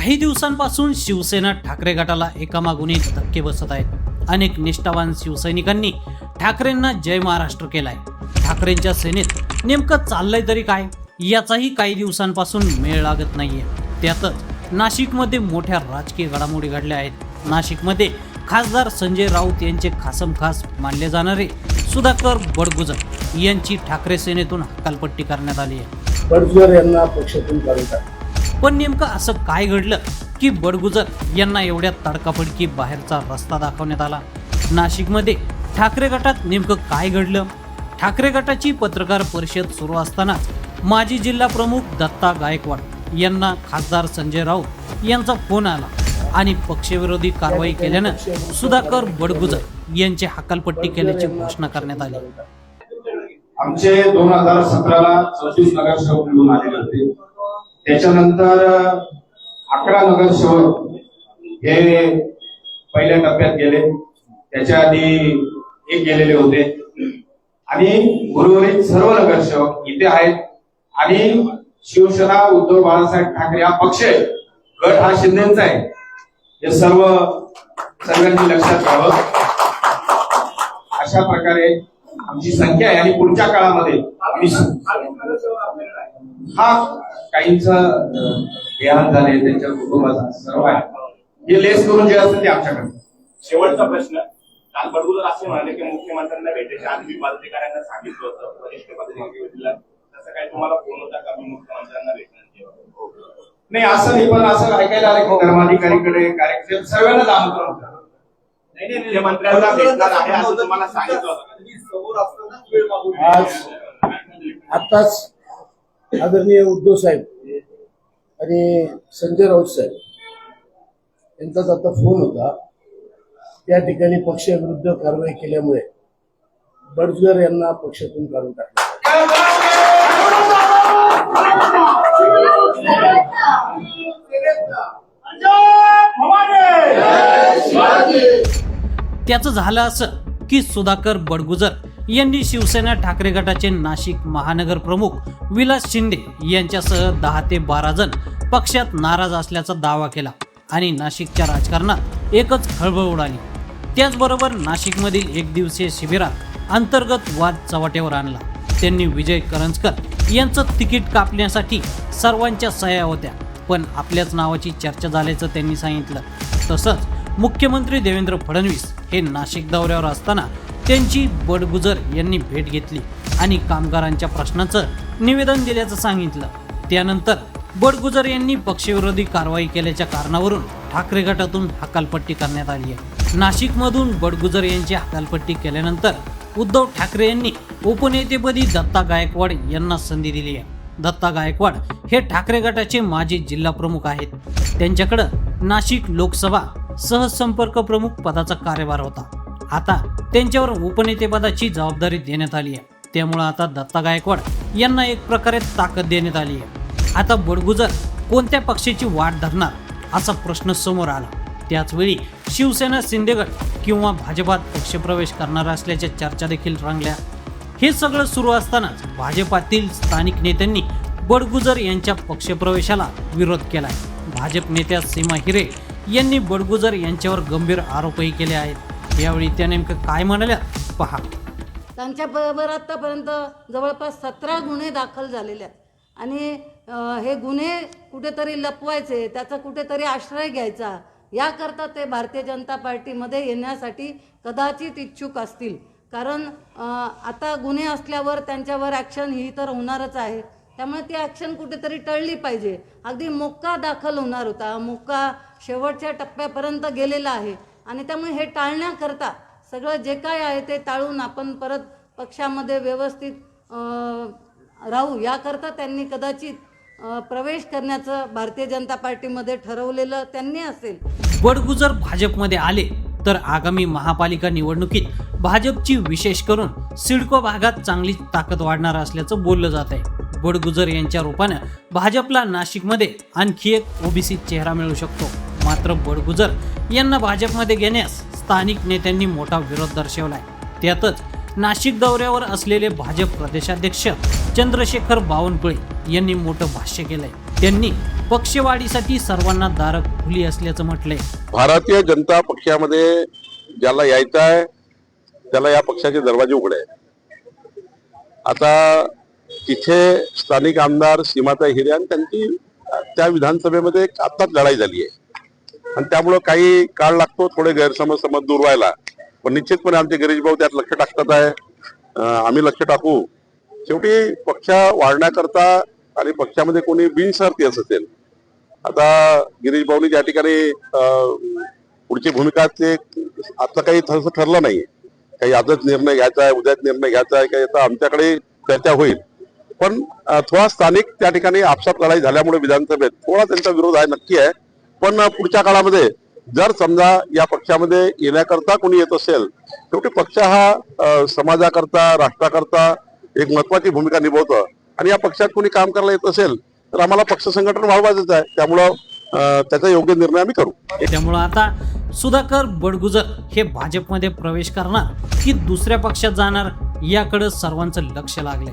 काही दिवसांपासून शिवसेना ठाकरे गटाला एकामागून एक धक्के बसत आहेत. अनेक निष्ठावान शिवसैनिकांनी ठाकरेंना जय महाराष्ट्र केलाय. ठाकरेंच्या सेनेत नेमकं चाललंय तरी काय? याचाही काही दिवसांपासून मेळ लागत नाहीये. त्यातच नाशिकमध्ये मोठ्या राजकीय घडामोडी घडल्या आहेत. नाशिकमध्ये खासदार संजय राऊत यांचे खासम खास मानले जाणारे सुधाकर बडगुजर यांची ठाकरे सेनेतून हकालपट्टी करण्यात आली आहे. बडगुजर यांना पक्षातून काढून पण नेमकं असं काय घडलं की बडगुजर यांना एवढ्या तडकाफडकी बाहेरचा रस्ता दाखवण्यात आला? नाशिकमध्ये ठाकरे गटात नेमकं काय घडलं? ठाकरे गटाची पत्रकार परिषद सुरू असतानाच माजी जिल्हा प्रमुख दत्ता गायकवाड यांना खासदार संजय राऊत यांचा फोन आला आणि पक्षविरोधी कारवाई केल्यानं सुधाकर बडगुजर यांची हकालपट्टी केल्याची घोषणा करण्यात आली. आमचे दोन हजार सतराला सतीश नगरसेवक निवडून आलेले होते. त्याच्यानंतर अकरा नगरसेवक हे पहिल्या टप्प्यात गेले. त्याच्या आधी एक गेलेले होते. आणि उर्वरित सर्व नगरसेवक इथे आहेत. आणि शिवसेना उद्धव बाळासाहेब ठाकरे हा पक्ष गट हा शिंदेचा आहे. हे सर्व सर्वांनी लक्षात घ्यावं. अशा प्रकारे आमची संख्या आहे आणि पुढच्या काळामध्ये आम्ही हा काहींच देहांत झाले त्यांच्या कुटुंबाचा सर्व आहे. हे लेस करून जे असतं ते आमच्याकडे. शेवटचा प्रश्न. काल बडगुजर असे म्हणाले की मुख्यमंत्र्यांना भेटायच्या आधी मी पदाधिकाऱ्यांना सांगितलं होतं वरिष्ठ पदाधिकाऱ्यांना तसं काही तुम्हाला फोन होता का? मी मुख्यमंत्र्यांना भेटणार नाही. असं नाही पण असं ऐकायला आलं की धर्माधिकारीकडे कार्यक्रम सर्वांनाच आमंत्रण होतं नाही नाही मुख्यमंत्र्यांना भेटणार आहे असं तुम्हाला सांगितलं होतं? आज आताच आदरणीय उद्धव साहेब आणि संजय राऊत साहेब यांचाच आता फोन होता. त्या ठिकाणी पक्षाविरुद्ध कारवाई केल्यामुळे बडजर यांना पक्षातून काढून टाकलं. त्याचं झालं असं. की सुधाकर बडगुजर यांनी शिवसेना ठाकरे गटाचे नाशिक महानगर प्रमुख विलास शिंदे यांच्यासह दहा ते बारा जण पक्षात नाराज असल्याचा दावा केला आणि नाशिकच्या राजकारणात एकच खळबळ उडाली. त्याचबरोबर नाशिकमधील एक दिवसीय शिबिरात अंतर्गत वाद चव्हाट्यावर आणला. त्यांनी विजय करंजकर यांचं तिकीट कापण्यासाठी सर्वांच्या सह्या होत्या पण आपल्याच नावाची चर्चा झाल्याचं त्यांनी सांगितलं. तसंच मुख्यमंत्री देवेंद्र फडणवीस हे नाशिक दौऱ्यावर असताना त्यांची बडगुजर यांनी भेट घेतली आणि कामगारांच्या प्रश्नाचं निवेदन दिल्याचं सांगितलं. त्यानंतर बडगुजर यांनी पक्षविरोधी कारवाई केल्याच्या कारणावरून ठाकरे गटातून हकालपट्टी करण्यात आली आहे. नाशिकमधून बडगुजर यांची हकालपट्टी केल्यानंतर उद्धव ठाकरे यांनी उपनेतेपदी दत्ता गायकवाड यांना संधी दिली आहे. दत्ता गायकवाड हे ठाकरे गटाचे माजी जिल्हा प्रमुख आहेत. त्यांच्याकडं नाशिक लोकसभा सहसंपर्क प्रमुख पदाचा कार्यभार होता. आता त्यांच्यावर उपनेतेपदाची जबाबदारी देण्यात आली आहे. त्यामुळं आता दत्ता गायकवाड यांना एक प्रकारे ताकद देण्यात आली आहे. आता बडगुजर कोणत्या पक्षाची वाट धरणार असा प्रश्न समोर आला. त्याचवेळी शिवसेना शिंदेगड किंवा भाजपात पक्षप्रवेश करणार असल्याच्या चर्चा देखील रंगल्या. हे सगळं सुरू असतानाच भाजपातील स्थानिक नेत्यांनी बडगुजर यांच्या पक्षप्रवेशाला विरोध केला भाजप नेत्या सीमा हिरे यांनी बडगुजर यांच्यावर गंभीर आरोपही केले आहेत. यावेळी त्या नेमकं काय म्हणाल्या? पहा. त्यांच्या बरोबर आत्तापर्यंत जवळपास सतरा गुन्हे दाखल झालेले आहेत. आणि हे गुन्हे कुठेतरी लपवायचे त्याचा कुठेतरी आश्रय घ्यायचा याकरता ते भारतीय जनता पार्टीमध्ये येण्यासाठी कदाचित इच्छुक असतील. कारण आता गुन्हे असल्यावर त्यांच्यावर ॲक्शन ही तर होणारच आहे. त्यामुळे ती ॲक्शन कुठेतरी टळली पाहिजे. अगदी मोक्का दाखल होणार होता. मोक्का शेवटच्या टप्प्यापर्यंत गेलेला आहे. आणि त्यामुळे हे टाळण्याकरता सगळं जे काय आहे ते टाळून आपण परत पक्षामध्ये व्यवस्थित राहू. याकरता त्यांनी कदाचित प्रवेश करण्याचं भारतीय जनता पार्टीमध्ये ठरवलेलं त्यांनी असेल. बडगुजर भाजपमध्ये आले तर आगामी महापालिका निवडणुकीत भाजपची विशेष करून सिडको भागात चांगली ताकद वाढणार असल्याचं बोललं जात आहे बडगुजर यांच्या रूपानं भाजपला नाशिकमध्ये आणखी एक ओबीसी चेहरा मिळू शकतो. मात्र बडगुजर यांना भाजपमध्ये घेण्यास स्थानिक नेत्यांनी मोठा विरोध दर्शवलाय. त्यातच नाशिक दौऱ्यावर असलेले भाजप प्रदेशाध्यक्ष चंद्रशेखर बावनकुळे यांनी मोठं भाष्य केलंय. त्यांनी पक्षवाढीसाठी सर्वांना दारक खुली असल्याचं म्हटलंय. भारतीय जनता पक्षामध्ये ज्याला यायचं आहे त्याला या पक्षाचे दरवाजे उघडे आता तिथे स्थानिक आमदार सीमाताई हिरे आणि त्यांची त्या विधानसभेमध्ये एक आत्ताच लढाई झाली आहे आणि त्यामुळं काही काळ लागतो थोडे गैरसमज समज दूर व्हायला. पण निश्चितपणे आमचे गिरीश भाऊ त्यात लक्ष टाकतात आहे. आम्ही लक्ष टाकू. शेवटी पक्ष वाढण्याकरता आणि पक्षामध्ये कोणी बिनशर्ती असेल आता गिरीश भाऊनी ठिकाणी पुढची भूमिका ते आता काही तसं ठरलं नाही काही आजच निर्णय घ्यायचा आहे उद्याच निर्णय घ्यायचा आहे काही आता आमच्याकडे चर्चा होईल. पण थोडा स्थानिक त्या ठिकाणी आपसात लढाई झाल्यामुळे विधानसभेत थोडा त्यांचा विरोध आहे नक्की आहे. पण पुढच्या काळामध्ये जर समजा या पक्षामध्ये येण्याकरता कोणी येत असेल शेवटी पक्ष हा समाजाकरता राष्ट्राकरता एक महत्वाची भूमिका निभवतं. आणि या पक्षात कोणी काम करायला येत असेल तर आम्हाला पक्ष संघटन वाढवायचंच आहे. त्यामुळं त्याचा योग्य निर्णय आम्ही करू. त्यामुळं आता सुधाकर बडगुजर हे भाजपमध्ये प्रवेश करणार की दुसऱ्या पक्षात जाणार याकडे सर्वांचं लक्ष लागलंय.